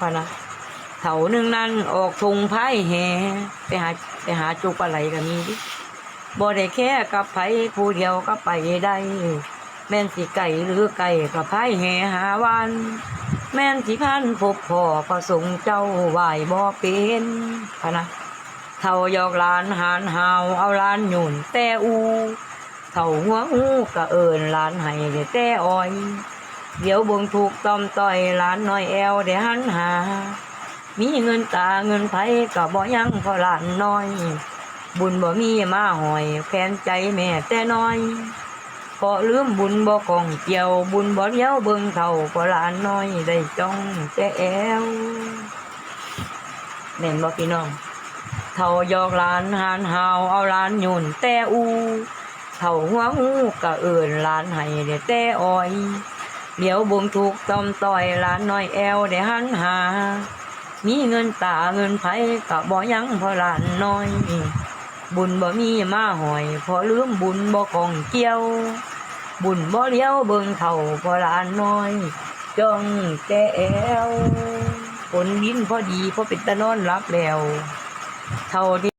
พะนะเถาหนึ่งนั้นออกทงไพ่แห่ไปหาไปหาจุกปลาไหลก็มีดิบ่ได้แค่กับไผผู้เดียวก็ไปได้ แม่นสิไก่หรือไก่กับไพ่แห่หาวัน แม่นสิพันพบพ่อประสงค์เจ้าไหวบ่เป็นพะนะเท่ายอกลานหานหาวเอาลานหยุ่นแต่อูเท่าหัวอูก็เอินลานให้แต่อ้อย เดี๋ยวเบงถูกต้อมต่อยหลานน้อยแอวได้หันหา มีเงินตาเงินไผก็บ่ยังพอหลานน้อย บุญบ่มีมาหอยแฟนใจแม่แต่น้อยพอลืมบุญบ่กองเกี่ยวบุญบ่เลี้ยวเบิ่งเท่าพอหลานน้อยได้จ้องแต่แอวแม่นบ่พี่น้องเท่ายอกหลานหานหาวเอาหลานหยุ่นแต่อูเท่าหัวงูก็เอิ้นหลานให้ได้แต่อ้อย เดี๋ยวบ่งถูกตอมต่อยหลานน้อยแอวได้หันหา มีเงินตาเงินไผก็บ่ยังพอหลานน้อย บุญบ่มีมาหอย พอลืมบุญบ่ของเกี่ยว บุญบ่เลี้ยวเบิ่งเท่าพอหลานน้อยจ้องแต่แอวฝนดินพอดีพอเป็นตะนอนรับแล้ว เท่าที่